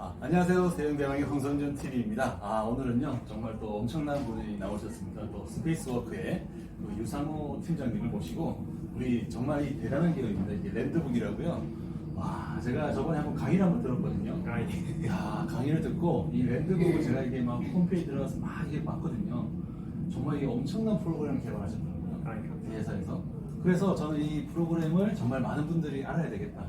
아, 안녕하세요. 세영대왕의 홍성준 TV입니다. 아, 오늘은요, 정말 또 엄청난 분이 나오셨습니다. 또 스페이스워크의 그 유상호 팀장님을 모시고, 우리 정말 이 대단한 기업입니다. 이게 랜드북이라고요. 와, 제가 저번에 한번 강의를 한번 들었거든요. 아, 예. 야 강의를 듣고 이 랜드북을 제가 이게 막 홈페이지 들어가서 막 이게 봤거든요. 정말 이게 엄청난 프로그램을 개발하셨더라고요. 아, 예. 이 회사에서. 그래서 저는 이 프로그램을 정말 많은 분들이 알아야 되겠다.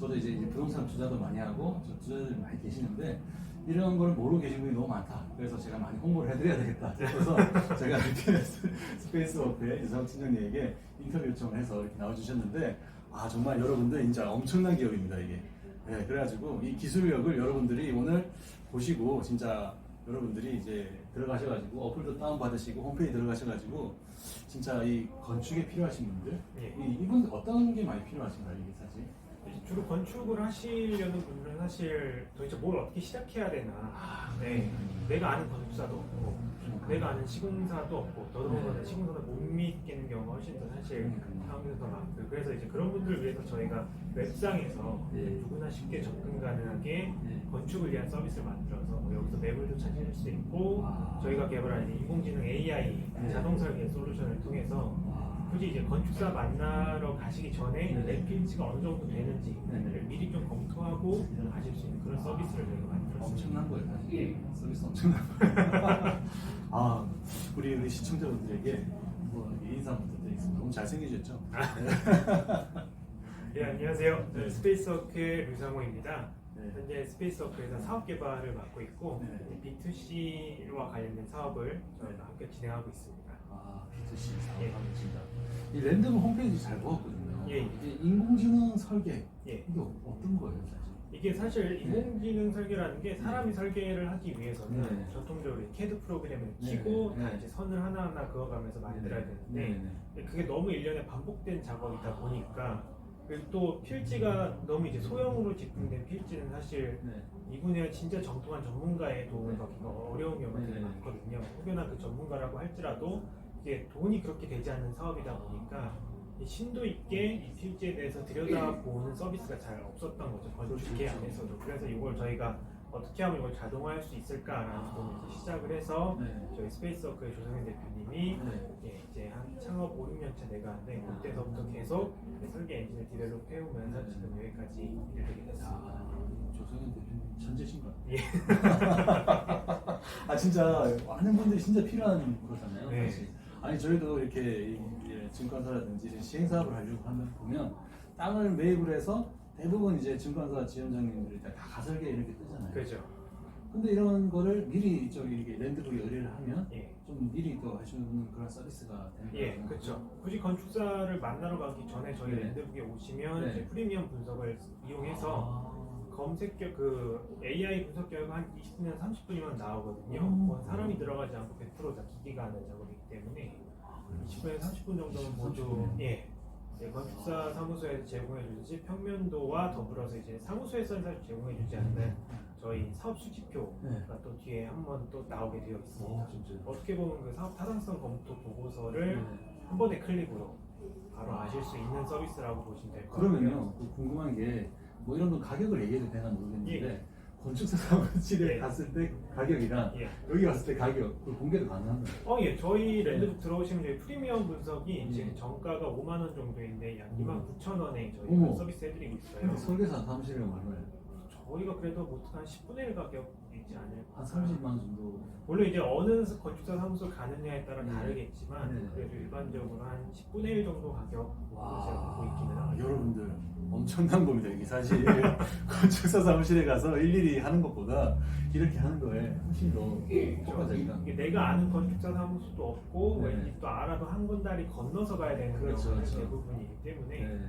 저도 이제 부동산 투자도 많이 하고 저 투자자들이 많이 계시는데 이런 걸 모르고 계신 분이 너무 많다. 그래서 제가 많이 홍보를 해드려야 되겠다. 그래서 제가 이렇게 스페이스워크의 이상 팀장님에게 인터뷰 요청을 해서 이렇게 나와주셨는데 아 정말 여러분들 진짜 엄청난 기업입니다 이게. 네, 그래가지고 이 기술력을 여러분들이 오늘 보시고 진짜 여러분들이 이제 들어가셔가지고 어플도 다운 받으시고 홈페이지 들어가셔가지고 진짜 이 건축에 필요하신 분들 예. 이, 이분 어떤 게 많이 필요하신가요 이게 사실? 주로 건축을 하시려는 분들은 사실 도대체 뭘 어떻게 시작해야 되나. 네. 내가 아는 건축사도 없고, 내가 아는 시공사도 없고, 더더군다나 네. 시공사도 못 믿겠는 경우가 훨씬 더 사실. 상황에서 더 많고요. 그래서 이제 그런 분들을 위해서 저희가 웹상에서 예. 누구나 쉽게 접근 가능하게 예. 건축을 위한 서비스를 만들어서 뭐 여기서 매물도 찾을 수 있고, 아. 저희가 개발한 인공지능 AI 네. 자동 설계 솔루션을 통해서 와. 굳이 이제 건축사 만나러 가시기 전에 네. 내 필지가 어느 정도 되는지를 네. 미리 좀 검토하고 네. 가실 수 있는 그런 서비스를 저희가 만들었습니다. 엄청난 거예요 사실 서비스 엄청난 거예요 아 우리 우리 시청자분들에게 뭐 인사 한번 드리겠습니다 너무 잘생기셨죠? 네, 안녕하세요. 저는 스페이스워크의 류상호입니다. 네. 현재 스페이스워크에서 사업 개발을 맡고 있고 네. B2C와 관련된 사업을 저희가 함께 진행하고 있습니다. 아 B2C 예. 사업하겠습니다 이 랜드문 홈페이지 잘 보았거든요 예. 이게 인공지능 설계 예. 이게 어- 어떤 거예요 사실? 이게 사실 인공지능 설계라는 게 사람이 설계를 하기 위해서는 네. 전통적으로 이 CAD 프로그램을 네. 키고 다 네. 이제 선을 하나하나 그어가면서 만들어야 되는데 그게 너무 일련에 반복된 작업이다 보니까 그리고 또 필지가 너무 이제 소형으로 집중된 필지는 사실 네. 이 분야 진짜 정통한 전문가의 도움을 받기가 어려운 경우가 되게 네. 많거든요. 혹여나 그 전문가라고 할지라도 이게 돈이 그렇게 되지 않는 사업이다 보니까 이 심도 있게 이 필지에 대해서 들여다보는 서비스가 잘 없었던 거죠. 건축계 그렇죠. 안에서도. 그래서 이걸 저희가 어떻게 하면 이걸 자동화할 수 있을까라는 부분을 시작을 해서 네. 저희 스페이스워크의 조성현 대표님이 네. 예, 이제 한 창업 5, 6년 차 돼가는데 그때서부터 계속 설계 엔진을 디벨롭 해오면서 지금 여기까지 이르게 됐습니다. 아, 조성현 대표님 천재신 것 같아요. 예. 아 진짜 많은 분들이 진짜 필요한 거잖아요. 네. 사실. 아니 저희도 이렇게 이- 증권사라든지 시행 사업을 하려고 하면 보면 땅을 매입을 해서 대부분 이제 증권사 지원장님들이 다 가설계 이렇게 뜨잖아요. 그죠. 근데 이런 거를 미리 저기 이렇게 랜드북에 의뢰를 하면 예. 좀 미리 또 해주는 그런 서비스가 되는 예, 거예요. 그렇죠. 굳이 건축사를 만나러 가기 전에 저희 네. 랜드북에 오시면 네. 이제 프리미엄 분석을 이용해서 아, 검색 결, 그 AI 분석 결과 한 20분, 30분이면 나오거든요. 음. 그건 사람이 들어가지 않고 100%다 기계가 하는 작업이기 때문에 20분에서 30분 정도는 모두 30분. 예. 예, 건축사 사무소에서 제공해 주듯이 평면도와 더불어서 이제 사무소에서는 사실 제공해 주지 않는 저희 사업 수지표가 네. 또 뒤에 한 번 또 나오게 되어 있습니다. 어, 진짜. 어떻게 보면 그 사업 타당성 검토 보고서를 네. 한 번의 클릭으로 바로 아실 수 있는 서비스라고 보시면 될 것 같아요. 그러면요, 그 궁금한 게 뭐 이런 건 가격을 얘기해도 되나 모르겠는데 예. 건축사 사무실에 예. 갔을 때 가격이랑 예. 여기 갔을 때 가격 그 공개도 가능한가요? 어, 예. 저희 랜드북 들어오시면 저희 프리미엄 분석이 예. 지금 정가가 5만 원 정도인데 약 2만 9천 원에 저희가 어머. 서비스 해드리고 있어요. 근데 설계사 사무실에 얼마예요? 저희가 그래도 보통 한 10분의 1 가격 이지 않을까. 한 30만 원 정도. 물론 이제 어느 건축사 사무소 가느냐에 따라 네. 다르겠지만 네. 그래도 일반적으로 한 10분의 1 정도 가격으로 제가 보고 있기는 아, 합니다. 여러분들 엄청난 겁니다. 이게 사실 건축사 사무실에 가서 일일이 하는 것보다 이렇게 하는 거에 훨씬 더 효과적이다. 이게 내가 아는 건축사 사무소도 없고 네. 왠지 또 알아도 한 군다리 건너서 가야 되는 그렇죠, 경우가 그렇죠. 대부분이기 때문에 네.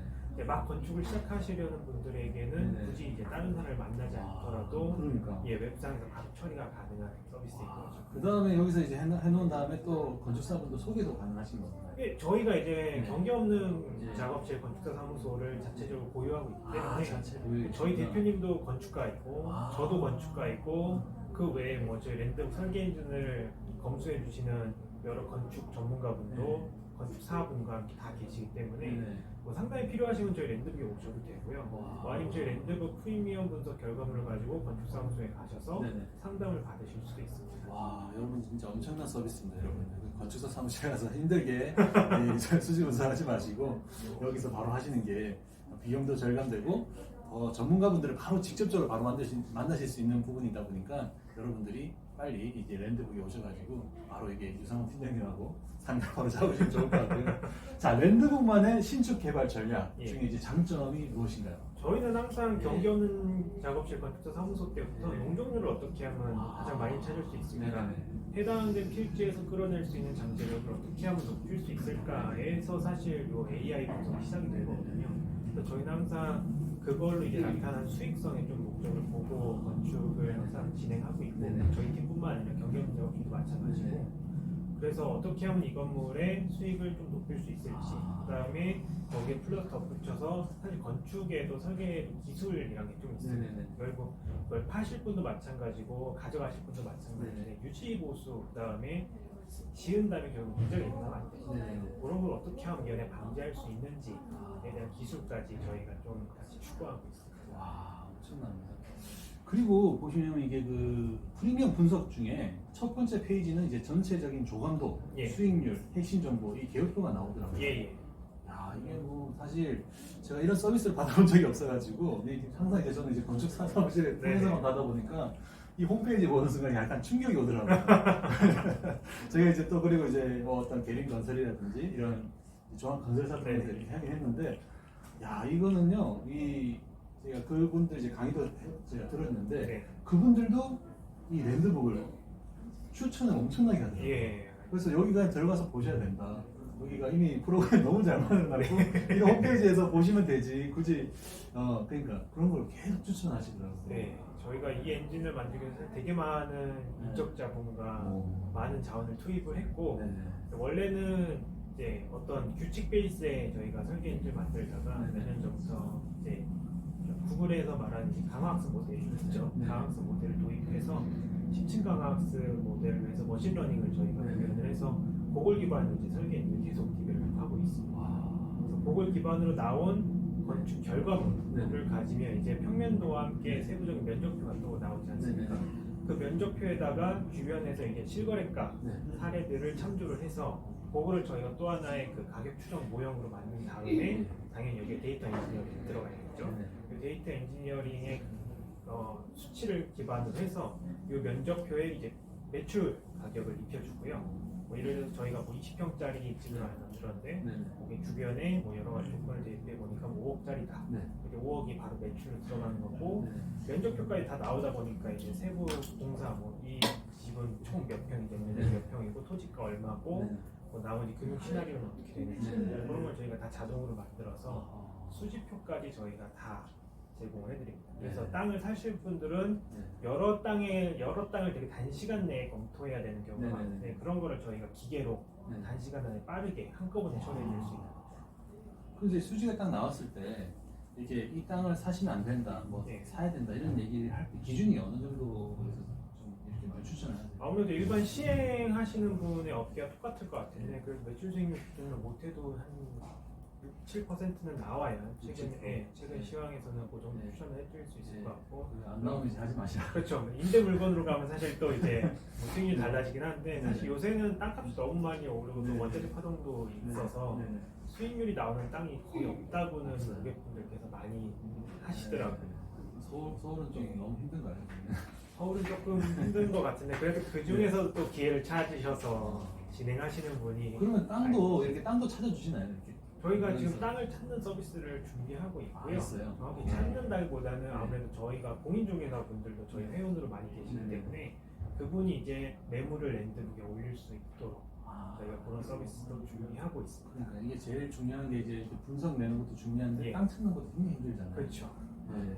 이제 막 건축을 시작하시려는 분들에게는 네. 굳이 이제 다른 사람을 만나지 않더라도 그러니까. 예 웹상에서 바로 처리가 가능한 서비스인 거죠. 그 다음에 여기서 이제 해놓- 해놓은 다음에 또 건축사분도 소개도 가능하신 건가요? 예, 저희가 이제 네. 경계 없는 네. 작업실 건축사 사무소를 자체적으로 보유하고 있기 때문에 아, 자체 보유. 저희 대표님도 건축가이고 아. 저도 건축가이고 그 외에 뭐 저희 랜드 설계 엔진을 검수해 주시는 여러 건축 전문가분도 네. 건축사분과 함께 다 계시기 때문에 네. 뭐 상당히 필요하시면 저희 랜드북에 오셔도 되고요. 와. 뭐 아니면 저희 랜드북 프리미엄 분석 결과물을 가지고 건축사무소에 가셔서 네네. 상담을 받으실 수도 있습니다. 와 여러분 진짜 엄청난 서비스입니다 여러분 건축사 사무실에 가서 힘들게 이 수지 분석하지 마시고 여기서 바로 하시는 게 비용도 절감되고 어, 전문가분들을 바로 직접적으로 바로 만드시, 만나실 수 있는 부분이다 보니까 여러분들이 빨리 이제 랜드북에 오셔가지고 바로 이게 유상훈 팀장님하고 상담 바로 잡으시면 좋을 것 같아요. 자 랜드북만의 신축 개발 전략 예. 중에 이제 장점이 무엇인가요? 저희는 항상 네. 경기 없는 작업실 건축사 사무소 때부터 네. 용적률을 어떻게 하면 아. 가장 많이 찾을 수 있습니까? 네네. 해당된 필지에서 끌어낼 수 있는 잠재력을 어떻게 하면 높일 수 있을까에서 사실 요 AI 분석이 시작이 되거든요. 그래서 저희는 항상 그걸로 이제 나타난 수익성에 좀 목적을 보고 건축을 항상 진행하고 있고 네네. 저희 팀뿐만 아니라 작업실도 마찬가지고 네. 그래서 어떻게 하면 이 건물의 수익을 좀 높일 수 있을지 아. 그다음에 거기에 플러스 덧붙여서 사실 건축에도 설계 기술이라는 게좀 있습니다. 네네네. 결국 그걸 파실 분도 마찬가지고 가져가실 분도 마찬가지인데 네네. 유지 보수 그다음에 지은 다음에 결국 문제가 일어나면 안 되죠. 그런 걸 어떻게 하면 연애 방지할 수 있는지에 아. 대한 기술까지 저희가 좀 같이 추구하고 있습니다. 와 엄청납니다. 그리고 보시면 이게 그 프리미엄 분석 중에 첫 번째 페이지는 이제 전체적인 조감도, 예. 수익률, 핵심 정보 이 개요표가 나오더라고요. 예 예. 야 이게 뭐 사실 제가 이런 서비스를 받아본 적이 없어가지고 이게 항상 이제 저는 이제 건축 사무실에 네. 통해서만 가다 보니까 이 홈페이지 보는 순간 약간 충격이 오더라고요. 제가 이제 또 그리고 이제 뭐 어떤 개림 건설이라든지 이런 조합 건설사 통해서 네. 이렇게 하긴 했는데 야 이거는요 이 제가 그분들 이제 강의도 해- 제가 들었는데 네. 그분들도 이 랜드북을 추천을 엄청나게 하더라고요. 예. 그래서 여기가 들어가서 보셔야 된다. 여기가 이미 프로그램 너무 잘 만들어놨고 이 홈페이지에서 보시면 되지 굳이 어 그러니까 그런 걸 계속 추천하시더라고요. 네. 저희가 이 엔진을 만들기 위해서 되게 많은 인적 자본과 오. 많은 자원을 투입을 했고 네네. 원래는 이제 어떤 규칙 베이스에 저희가 설계 엔진을 만들다가 네네. 몇년 전부터 이제 구글에서 말하는 강화학습 모델이 있죠. 네. 강화학습 모델을 도입해서 10층 강화학습 모델로 해서 머신러닝을 저희가 네네. 구현을 해서 그걸 기반으로 이제 설계 엔진을 계속 디벨롭 하고 있습니다. 와. 그래서 그걸 기반으로 나온 건축 결과물을 네. 가지면 이제 평면도와 함께 세부적인 면적표가 또 나오지 않습니까? 네네. 그 면적표에다가 주변에서 이제 실거래가 네. 사례들을 참조를 해서 그거를 저희가 또 하나의 그 가격 추정 모형으로 만든 다음에 네. 당연히 여기에 데이터 엔지니어링이 들어가야겠죠. 네네. 그 데이터 엔지니어링의 어, 수치를 기반으로 해서 이 면적표에 이제 매출 가격을 입혀주고요. 뭐 예를 들어서 저희가 뭐 20평짜리 집을 하나 만들었는데 네네. 거기 주변에 뭐 여러 가지 조건을 대입해 보니까 뭐 5억짜리다. 네. 이게 5억이 바로 매출로 들어가는 거고 네네. 면적표까지 다 나오다 보니까 이제 세부 공사 뭐 이 집은 총 몇 평이 됐는데 네. 몇 평이고 토지가 얼마고 네네. 뭐 나머지 금융 시나리오는 어떻게 되는지 네. 뭐 그런 걸 저희가 다 자동으로 만들어서 아. 수지표까지 저희가 다 제공을 해드립니다. 그래서 네. 땅을 사실 분들은 네. 여러 땅에 여러 땅을 되게 단시간 내에 검토해야 되는 경우가 네네네. 많은데 그런 거를 저희가 기계로 네. 단시간 안에 빠르게 한꺼번에 처리해줄 수 있는 거죠. 그 수지가 딱 나왔을 때 이게 이 땅을 사시면 안 된다, 뭐 네. 사야 된다 이런 얘기를 할 때 기준이 어느 이렇게 좀 추천을 하세요? 아무래도 일반 시행하시는 분의 업계가 똑같을 것 같은데 그래서 매출 수익률 기준을 못해도 한 6, 7%는 나와요. 최근 6, 7%. 에 최근 시황에서는 그 정도 네. 추천을 해드릴 수 있을 네. 것 같고 그안 나오면 이제 하지 마시라. 그렇죠. 임대 물건으로 가면 사실 또 이제 뭐 수익률이 네. 달라지긴 한데 사실 네. 요새는 땅값이 너무 많이 오르고 또 네. 원자재 파동도 있어서 네. 네. 수익률이 나오는 땅이 거의 없다고는 고객분들께서 많이 하시더라고요. 네. 서울 서울은 좀 너무 힘든가요? 서울은 조금 힘든 것 같은데 그래도 그 중에서 또 기회를 찾으셔서 진행하시는 분이 그러면 땅도 이렇게 땅도 찾아주시나요? 이렇게? 저희가 지금 땅을 찾는 서비스를 준비하고 있고요. 아, 있어요? 정확히 네. 찾는다기보다는 네. 아무래도 저희가 공인중개사 분들도 저희 네. 회원으로 많이 계시기 네. 때문에 그분이 이제 매물을 랜드북에 올릴 수 있도록 아, 저희가 그런 서비스도 준비하고 있습니다. 그러니까 이게 제일 중요한 게 이제 분석 내는 것도 중요한데 예. 땅 찾는 것도 굉장히 힘들잖아요. 그렇죠. 네.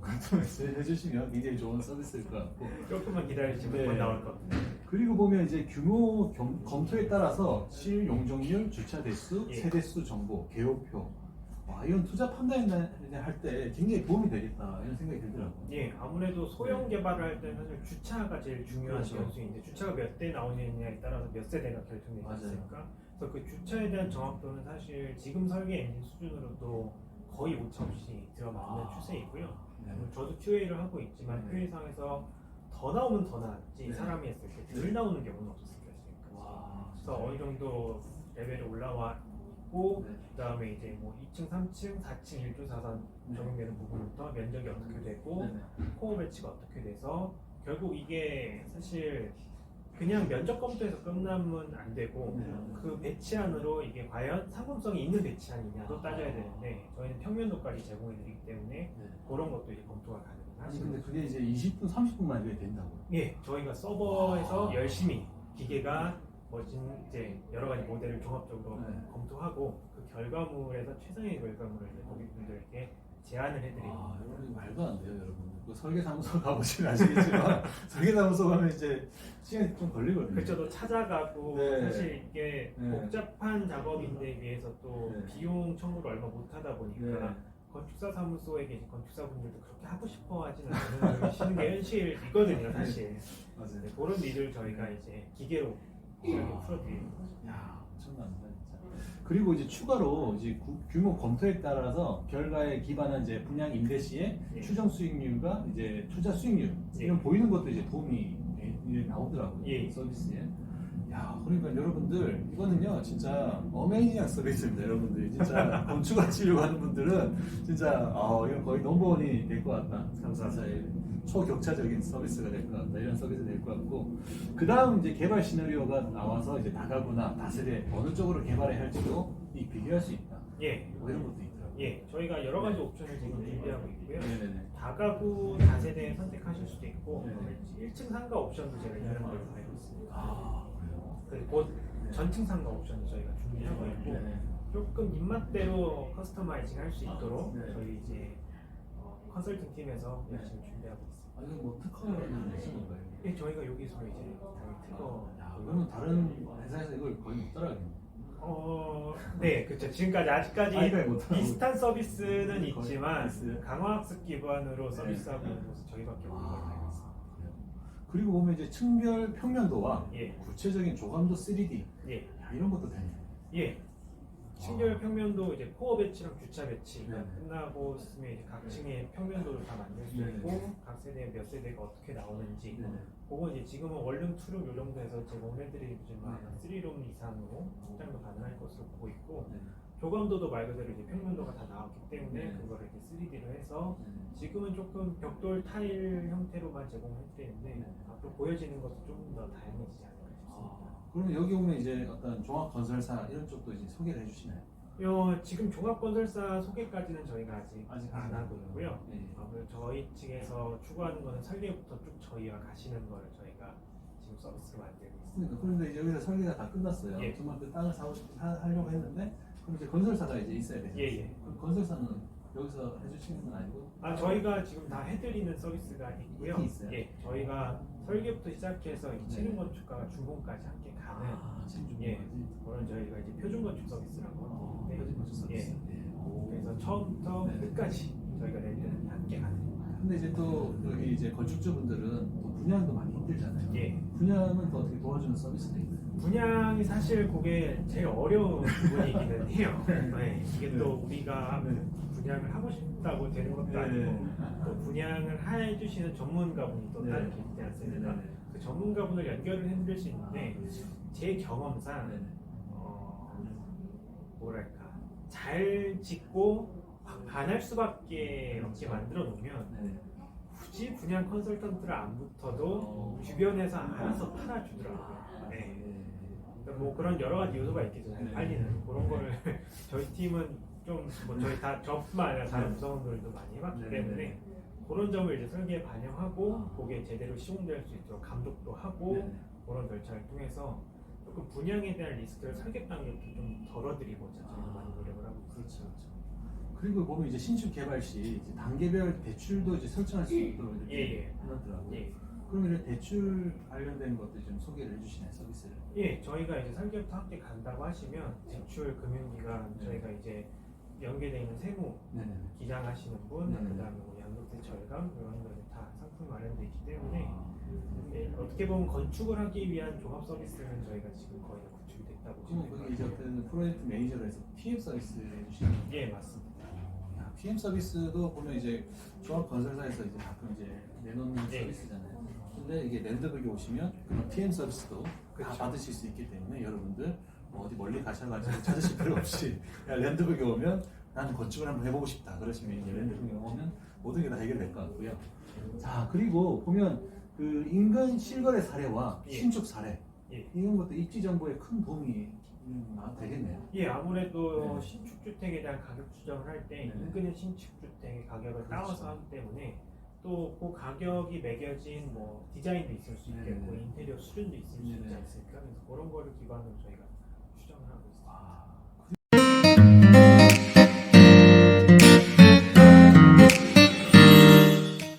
그걸 해주시면 굉장히 좋은 서비스일 것 같고. 조금만 기다리시면 네. 곧 나올 겁니다. 그리고 보면 이제 규모 겸- 검토에 따라서 실 용적률, 주차 대수, 예. 세대수 정보, 개요표, 와 이런 투자 판단할 때 굉장히 도움이 되겠다 이런 생각이 들더라고요. 예, 아무래도 소형 개발을 할 때는 사실 주차가 제일 중요한 그렇죠. 변수인데 주차가 몇 대 나오느냐에 따라서 몇 세대가 결정되지 맞아요. 않습니까? 그래서 그 주차에 대한 정확도는 사실 지금 설계 엔진 수준으로도 거의 오차 없이 들어맞는 아. 추세이고요. 네. 음, 저도 QA를 하고 있지만 네. QA상에서 더 나오면 더 나았지 네. 사람이 했을 때 덜 나오는 경우는 없었어요. 지금까지. 와, 그래서 어느 정도 레벨이 올라와 있고 네. 그다음에 이제 뭐 2층, 3층, 4층 1조 4선 네. 적용되는 부분부터 면적이 어떻게 되고 네네. 코어 배치가 어떻게 돼서 결국 이게 사실 그냥 면적 검토에서 끝나면 안 되고 네. 그 배치안으로 이게 과연 상품성이 있는 배치안이냐도 따져야 되는데 저희는 평면도까지 제공해 드리기 때문에 네. 그런 것도 이제 검토가 가능하시는 근데. 그게 이제 20분 30분만 해도 된다고요. 예, 저희가 서버에서 아. 열심히 기계가 멋진 이제 여러 가지 모델을 종합적으로 네. 검토하고 그 결과물에서 최상의 결과물을 이제 고객분들께 제안을 해드리고 아, 여러분 말도 안 돼요, 여러분. 그 설계사무소 가보시면 아시겠지만 설계사무소 가면 이제 시간이 좀 걸리거든요. 그쵸, 또 찾아가고 네. 사실 이게 네. 복잡한 작업인데 비해서 또 네. 비용 청구를 얼마 못 하다 보니까 네. 건축사 사무소에 계신 건축사분들도 그렇게 하고 싶어 하지는 않으시는 게 현실이거든요, 사실. 맞아요. 네, 그런 일을 저희가 이제 기계로 이렇게 풀어드리는 거죠. 야, 진짜. 그리고 이제 추가로 이제 구- 규모 검토에 따라서 결과에 기반한 이제 분양 임대 시에 예. 추정 수익률과 이제 투자 수익률 예. 이런 보이는 것도 이제 도움이 예, 이제 나오더라고요. 예. 서비스에. 야, 그러니까 여러분들 이거는요 진짜 어메이징한 서비스입니다, 여러분들. 진짜 건축을 하시려고 하는 분들은 진짜 어, 이건 거의 넘버원이 될 것 같다. 감사합니다. 이 초격차적인 서비스가 될 것 같다. 이런 서비스 될 것 같고 그 다음 이제 개발 시나리오가 나와서 이제 다가구나 다세대 어느 쪽으로 개발해야 할지도 이 비교할 수 있다. 예, 뭐 이런 것도 있더라고요. 예, 저희가 여러 가지 옵션을 지금 준비하고 있고요. 네네네. 다가구 다세대 선택하실 수도 있고 네. 1층 상가 옵션도 제가 있는 걸로 알고 있습니다. 아 그래요. 그리고 곧 전층 상가 옵션도 저희가 준비하고 있고 네네. 조금 입맛대로 커스터마이징 할 수 있도록 네. 저희 이제 어, 컨설팅 팀에서 열심히 준비하고 있습니다. 아 이건 뭐 특허를 내신 건가요? 예, 저희가 여기서 이제 저희 특허 야, 그러면 다른 회사에서 이걸 거의 못 따라가겠네. 어, 네, 그렇죠. 지금까지 아직까지 아직까지 못하고 비슷한 서비스는 거의 있지만? 강화학습 기반으로 네. 서비스하고 있는 곳은 저희밖에 없는 걸로 알고 있습니다. 아. 그리고 보면 이제 층별 평면도와 예, 구체적인 조감도 3D 예, 야, 이런 것도 되네. 예. 층별 평면도 이제 코어 배치랑 주차 배치가 네. 끝나고 있으면 이제 각 층의 평면도를 다 만들 수 네. 있고 각 세대에 몇 세대가 어떻게 나오는지 네네. 그건 이제 지금은 원룸, 투룸 요 정도에서 제공해드리지만 네. 3룸 이상으로 확장도 가능할 것으로 보고 있고 네. 교감도도 말 그대로 이제 평면도가 다 나왔기 때문에 네. 그거를 이제 3D로 해서 네. 지금은 조금 벽돌 타일 형태로만 제공해드리는데 네. 앞으로 보여지는 것도 조금 더 다양해지지 않을까 그러면 여기 오면 이제 어떤 종합 건설사 이런 쪽도 이제 소개를 해주시나요? 요, 지금 종합건설사 소개까지는 저희가 아직, 아직 안 하고. 있고요. 네. 아무래도 저희 측에서 추구하는 거는 설계부터 쭉 저희와 가시는 걸 저희가 지금 서비스로 만들고 있습니다. 그러니까 그런데 이제 여기서 설계가 다 끝났어요. 예. 정말 그 땅을 사고 싶 하- 하려고 했는데 그럼 이제 건설사가 이제 있어야 되죠. 예, 예. 그럼 건설사는 여기서 해주시는 건 아니고? 아, 저희가 지금 다 해드리는 서비스가 있고요. 있어요? 예, 저희가 설계부터 시작해서 네. 체능 건축가가 준공까지 함께 가는 아, 지금 예. 그런 저희가 이제 표준 건축 서비스라고 어, 하는데 표준 건축 서비스. 예. 예. 오. 그래서 처음부터 네. 끝까지 저희가 렌트는 함께 가는 근데 이제 또 여기 이제 건축주분들은 또 분양도 많이 힘들잖아요. 예. 분양은 또 어떻게 도와주는 서비스도 있나요? 분양이 사실 그게 제일 어려운 부분이기는 해요. 네, 이게 또 우리가 네. 분양을 하고 싶다고 되는 것도 네. 아니고 또 분양을 해주시는 전문가분이 또 네. 따로 계시지 않습니까? 네네네. 그 전문가분을 연결을 해드릴 수 있는데 제 경험상. 어, 뭐랄까 잘 짓고 반할 수밖에 없게 만들어 놓으면. 굳이 분양 컨설턴트를 안 붙어도 어. 주변에서 알아서 팔아주더라고요. 네. 그러니까 뭐 그런 여러 가지 요소가 있겠죠. 잘 네. 팔리는 그런 거를 저희 팀은 좀뭐 저희 다 저뿐만 아니라 다른 네. 구성원들도 많이 해봤기 네, 때문에 네. 그런 점을 이제 설계에 반영하고 아. 그게 제대로 시공될 수 있도록 감독도 하고 네네. 그런 절차를 통해서 조금 분양에 대한 리스크를 설계 단계부터 좀 덜어드리고자 저희가 많이 노력을 하고 있습니다. 그렇죠, 그렇죠. 그리고 보면 이제 신축 개발 시 이제 단계별 대출도 이제 설정할 수 있도록 이렇게 예, 예. 해놨더라고요. 예. 그럼 이런 대출 관련된 것도 좀 소개를 해주시나요 서비스를? 예, 저희가 이제 설계부터 함께 간다고 하시면 대출 금융기관 네. 저희가 이제 연계되어 있는 세무 네네. 기장하시는 분, 네. 그다음에 뭐 양도세 절감 이런 거에 다 상품 마련돼 있기 때문에 아, 네, 어떻게 보면 건축을 하기 위한 종합 서비스는 저희가 지금 거의 다 구축이 됐다고 그럼 보시면 거기 이제 될것 같아요. 어떤 프로젝트 매니저에서 PM 서비스 해주시는 거예요? 예 맞습니다. 야, PM 서비스도 보면 이제 종합 건설사에서 이제 가끔 이제 내놓는 네. 서비스잖아요. 근데 이게 랜드백에 오시면 그런 PM 서비스도 다 그쵸. 받으실 수 있기 때문에 여러분들 뭐 어디 멀리 가셔가지고 찾으실 필요 없이 그냥 랜드백에 오면 나는 건축을 한번 해보고 싶다 그러시면 이제 랜드백에 오면 모든 게 다 해결될 것 같고요. 자 그리고 보면 그 인근 실거래 사례와 예. 신축 사례 예. 이런 것도 입지 정보에 큰 도움이 음, 아, 되겠네요. 예, 아무래도 네. 신축 주택에 대한 가격 추정을 할 때 네. 인근의 신축 주택의 가격을 그렇죠. 따와서 하기 때문에 또 그 가격이 매겨진 뭐 디자인도 있을 수 네, 있겠고 네. 인테리어 수준도 있을 수 네, 있지 네. 않습니까? 그래서 그런 거를 기반으로 저희가